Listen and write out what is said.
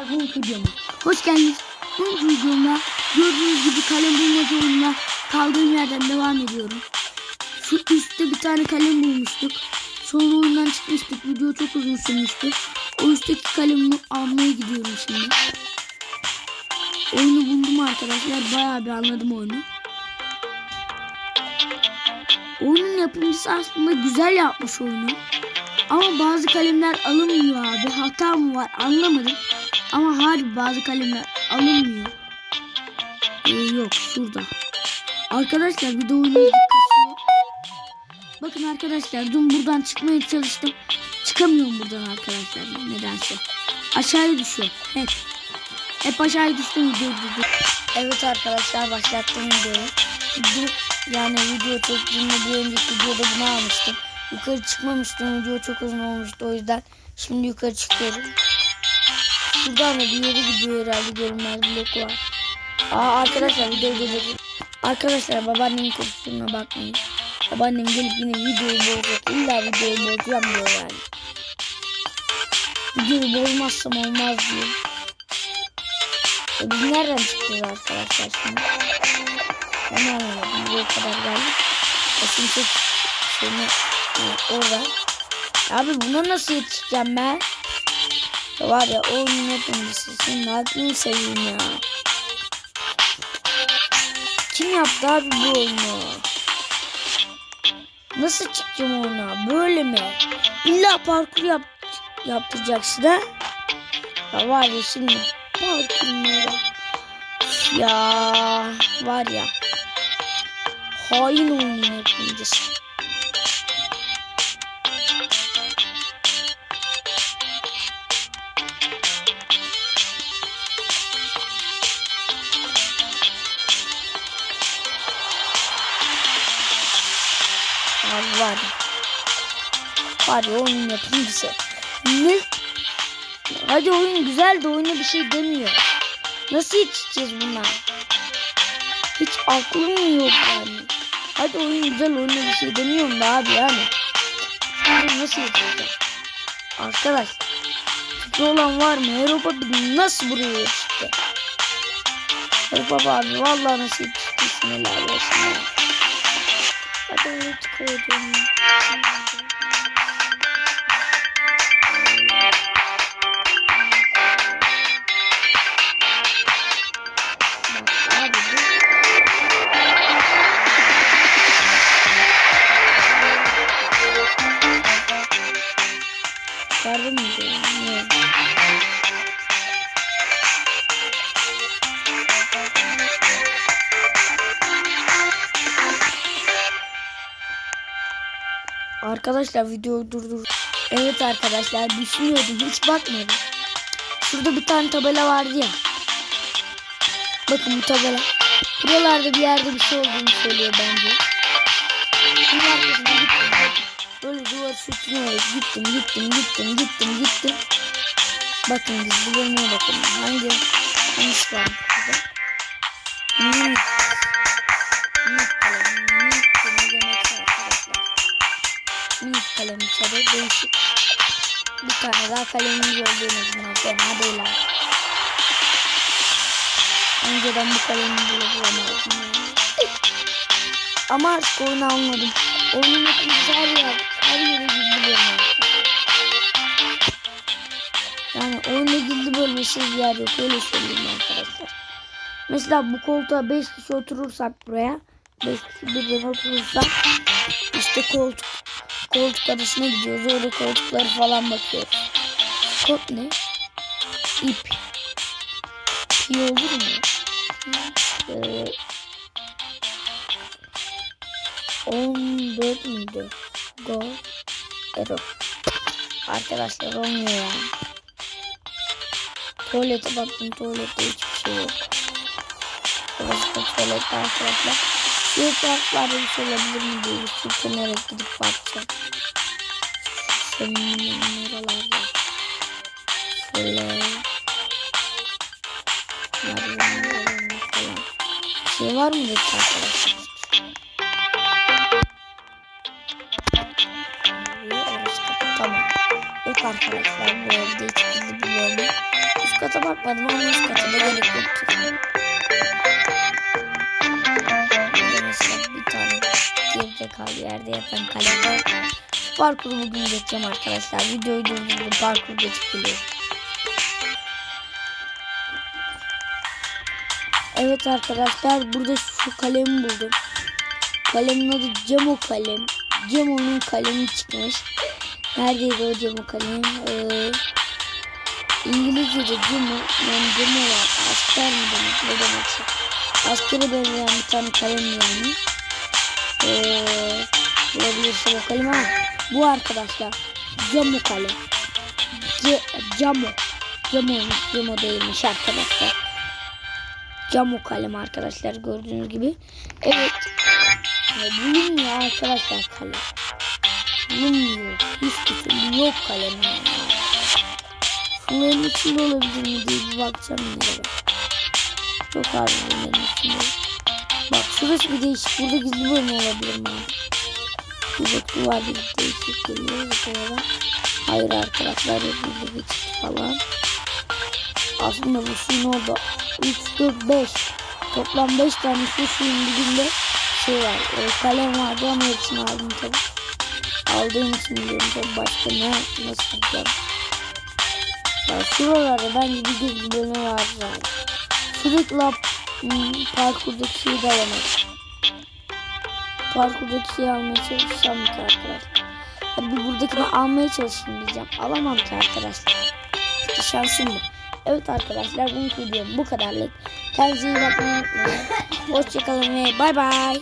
arkadaşlar videoma hoş geldiniz. Bugünkü videomda gördüğünüz gibi kalem bulmaca oyununa kaldığım yerden devam ediyorum. Şu üstte bir tane kalem bulmuştuk. Sonra oyundan çıkmıştık. Video çok uzun sürmüştü. O üstteki kalemi almaya gidiyorum şimdi. Oyunu buldum arkadaşlar. Bayağı bir anladım oyunu. Oyunun yapımcısı aslında güzel yapmış oyunu. Ama bazı kalemler alınmıyor abi. Hata mı var anlamadım. Ama harbi bazı kalemler alınmıyor. Ee, yok şurada. Arkadaşlar bir de kasıyor. Bakın arkadaşlar dün buradan çıkmaya çalıştım. Çıkamıyorum buradan arkadaşlar nedense. Aşağıya düşüyor. Hep. Hep aşağıya düştüm video video. Evet arkadaşlar başlattım videoyu. Bu, yani video çektiğimde bir önceki videoda bunu almıştım. Yukarı çıkmamıştım. Video çok uzun olmuştu o yüzden. Şimdi yukarı çıkıyorum. Şuradan da bir yere gidiyor herhalde görünmez blok var. Aa arkadaşlar video gelecek. Arkadaşlar babaannemin kusuruna bakmayın. Babaannem gelip yine videoyu bozacak. İlla videoyu bozacağım diyor yani. Videoyu bozmazsam olmaz diyor. E biz nereden çıkacağız arkadaşlar şimdi? Ben anlamadım. Buraya kadar geldik. Esin çok şeyini e, orada. Abi buna nasıl yetişeceğim ben? Var ya oyunun yapımcısı. Senin aklını seveyim ya. Kim yaptı abi bu oyunu? Nasıl çıkacağım oyuna? Böyle mi? İlla parkur yap yaptıracaksın ha? Ya var ya şimdi parkur mu? Ya var ya. Hain oyunun yapımcısı. Abi var. Var ya oyunun yapımcısı. Ne? Hadi oyun güzel de oyuna bir şey demiyor. Nasıl yetişeceğiz bunlar? Hiç aklım yok yani? Hadi oyun güzel oyuna bir şey demiyorum da abi yani. Bunu nasıl yetişeceğim? Arkadaş. Fikri olan var mı? Birliği nasıl buraya yetişti? Avrupa abi vallahi nasıl olsun ya. Hadi öyle çıkıyordum. Arkadaşlar videoyu durdur. Evet arkadaşlar düşünüyordum hiç bakmadım. Şurada bir tane tabela vardı ya. Bakın bu tabela. Buralarda bir yerde bir şey olduğunu söylüyor bence. Bunun arkasına gittim. Böyle duvar sürtünerek gittim gittim gittim gittim gittim. Bakın gizli bölmeye bakın. Hangi hangisi var burada? Hmm. Minik kalem içeri değişik. Bir tane daha kalemimiz oldu en azından. Fena değil abi. Önceden bu kalemi bile bulamazdım yani. Ama artık oyunu almadım. Oyunun yapımcısı her yer, her yere gizli bölme. Yani oyunda gizli bölmesiz bir yer yok. Öyle söyleyeyim arkadaşlar. Mesela bu koltuğa 5 kişi oturursak buraya. 5 kişi birden oturursak işte koltuk koltuk arasına gidiyoruz. Orada koltukları falan bakıyoruz. Kod ne? İp. İyi olur mu? Ee, 14 müydü? Go. Error. Arkadaşlar olmuyor ya. Tuvalete baktım. Tuvalette hiçbir şey yok. Burası da tuvalet arkadaşlar. Şu etraflarda bir şey olabilir mi diye sürtünerek gidip bakacağım. Senin oralarda. Şöyle. Merdivenlerinde falan. Bir şey var mı dedi arkadaşlar? Ve orası kapı. Tamam. Yok arkadaşlar bu evde hiç gizli bir bölüm. Üst üst kata bakmadım ama üst kata da gerek yoktur. Geride kaldı yerde yatan. Şu parkuru bugün geçeceğim arkadaşlar. Videoyu durdurdum parkur geçip. Evet arkadaşlar burada şu kalemi buldum. Kalemin adı Cemo kalem. Cemo'nun kalemi çıkmış. Neredeydi o Cemo kalem? Ee, İngilizce'de Cemo, yani Cemo var. Asker mi demek? Ne demek? Askere benzeyen bir tane kalem yani. Ee, bulabilirsem o kalem ama bu arkadaşlar Cemo kalem. Ce, Camo. Cemo'ymuş. Cemo değilmiş arkadaşlar. Camo kalem arkadaşlar gördüğünüz gibi. Evet. Bulunmuyor arkadaşlar kalem. Bulunmuyor. Hiçbir türlü yok kalem. Yani. Şunların içinde olabilir mi diye bir bakacağım yine. Çok az bunların. Bak şurası bir değişik. Burada gizli bölüm olabilir mi? Burada duvar bir değişik geliyor. Burada. Hayır arkadaşlar yok burada geçit falan. Aslında bu suyun orada 3, 4, 5 toplam 5 tane şu suyun dibinde şey var. E, kalem vardı ama hepsini aldım tabi. Aldığım için biliyorum tabi başka ne nasıl yapacağım. Ya şuralarda bence bir gizli bölümü var zaten. Sürekli hmm, parkurdaki şeyi de alamadım. Parkurdaki şeyi almaya çalışacağım ki arkadaşlar. Hadi bir buradakini almaya çalışayım diyeceğim. Alamam ki arkadaşlar. Şansım bu. Evet arkadaşlar bugünkü videom bu kadarlık. Kendinize iyi bakmayı unutmayın. Hoşçakalın ve bay bay.